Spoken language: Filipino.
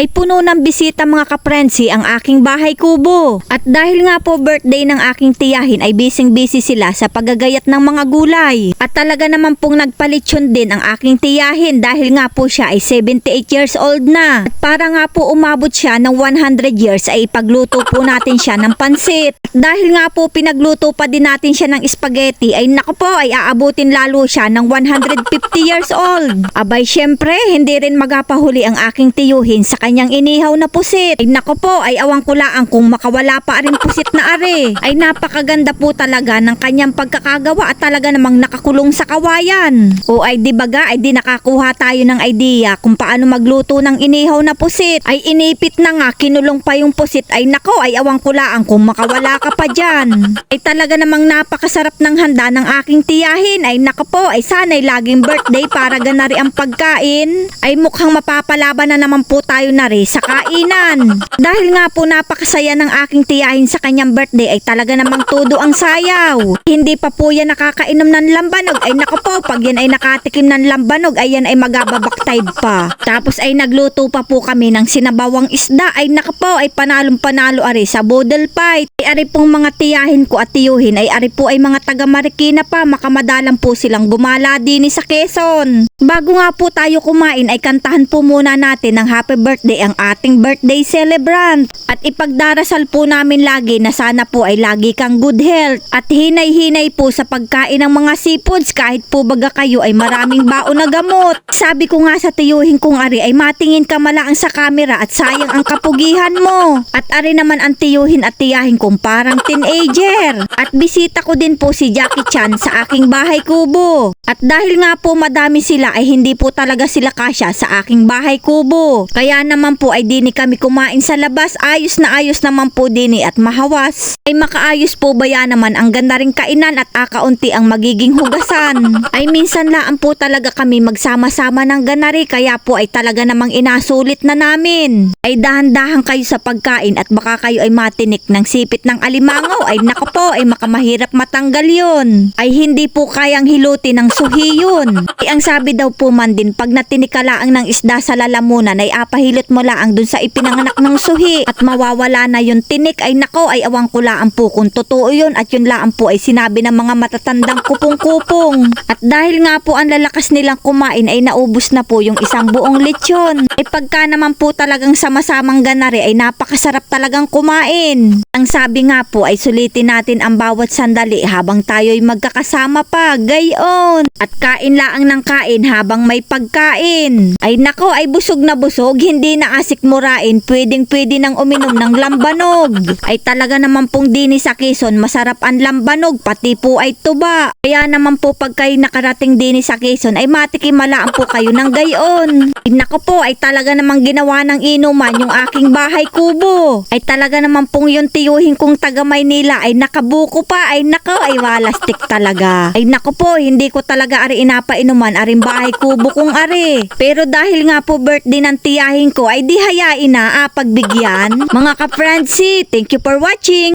ay puno ng bisita mga kaprensi ang aking bahay kubo. At dahil nga po birthday ng aking tiyahin ay busy-busy sila sa paggagayat ng mga gulay. At talaga naman pong nagpalitsyon din ang aking tiyahin dahil nga po siya ay 78 years old na. At para nga po umabot siya ng 100 years ay ipagluto po natin siya ng pansit. At dahil nga po pinagluto pa din natin siya ng spaghetti ay naku po ay aabutin lalo siya ng 150 years old. Abay syempre hindi rin magapahuli ang aking tiyuhin sa kanyang inihaw na pusit. Ay naku po ay awang kulaan kung makawala pa rin pusit na are. Ay napakaganda po talaga ng kanyang pagkakagawa at talaga namang nakakulong sa kawayan. O ay di baga ay di nakakuha tayo ng idea kung paano magluto ng inihaw na pusit. Ay inipit na nga kinulong pa yung pusit ay nako ay awang kulaan kung makawala ka pa dyan. Ay talaga namang napakasarap ng handa ng aking tiyahin. Ay nako po ay sana'y laging birthday para ganari ang pagkain. Ay mukhang mapapalaban na naman po tayo na rin sa kainan. Dahil nga po napakasaya ng aking tiyahin sa kanyang birthday ay talaga namang todo ang sayaw. Hindi pa po yan nakakainom ng lambanog. Ay nako po pag yan ay nakatikim ng lambanog ay yan ay magababaktide pa. Tapos ay nagluto pa po kami ng sinabawang isda. Ay nako po ay panalong panalo ari sa bodel fight. Ay ari pong mga tiyahin ko at tiyuhin ay ari po ay mga taga Marikina pa makamadalang po silang gumala din sa Quezon. Bago nga po tayo kumain ay kantahan po muna natin ng happy birthday ang ating birthday celebrant. At ipagdarasal po namin lagi na sana po ay lagi kang good health. At hinay-hinay po sa pagkain ng mga seafoods kahit po baga kayo ay maraming baon na gamot. Sabi ko nga sa tiyuhin kong ari ay matingin ka malaang sa camera at sayang ang kapugihan mo. At ari naman ang tiyuhin at tiyahin kong parang teenager. At bisita ko din po si Jackie Chan sa aking bahay kubo. At dahil nga po madami sila ay hindi po talaga sila kasya sa aking bahay kubo. Kaya naman po ay dini kami kumain sa labas. Ayos na ayos naman po dini at mahawas. Ay makaayos po ba yan naman ang ganda ring kainan at akaunti ang magiging hugasan. Ay minsan laan po talaga kami magsama-sama ng ganari kaya po ay talaga namang inasulit na namin. Ay dahan-dahan kayo sa pagkain at baka kayo ay matinik ng sipit ng alimango ay nako po ay makamahirap matanggal yun. Ay hindi po kayang hilutin ng suhi yun. Ay ang sabi daw po man din pag natinik ka laang ng isda sa lalamunan ay apahilot mo laang dun sa ipinanganak ng suhi at mawawala na yung tinik ay nako ay awang ko laang po kung totoo yun at yun laang po ay sinabi ng mga matatandang kupong-kupong. At dahil nga po ang lalakas nilang kumain ay naubos na po yung isang buong lechon. Ay pagka naman po talagang sama-samang ganari ay napakasarap talagang kumain. Ang sabi nga po ay sulitin natin ang bawat sandali habang tayo'y magkakasama pa, gayon. At kain laang ng kain habang may pagkain. Ay nako ay busog na busog, hindi na asik murain, pwedeng pwede nang uminom ng lambanog. Ay talaga naman pong dini sa Quezon, masarap ang lambanog, pati po ay tuba. Kaya naman po pag kayo nakarating dini sa Quezon ay matikimalaan po kayo ng gayon. Ay nako po ay talaga namang ginawa ng inuman yung aking bahay kubo. Ay talaga naman pong yung tiyuhin kong taga Maynila ay nakabuko pa ay nako ay walastik talaga. Ay nako po hindi ko talaga ari inapainuman aring bahay kubo kong ari. Pero dahil nga po birthday ng tiyahin ko ay di hayain na ah, pagbigyan. Mga ka-friendsi, thank you for watching.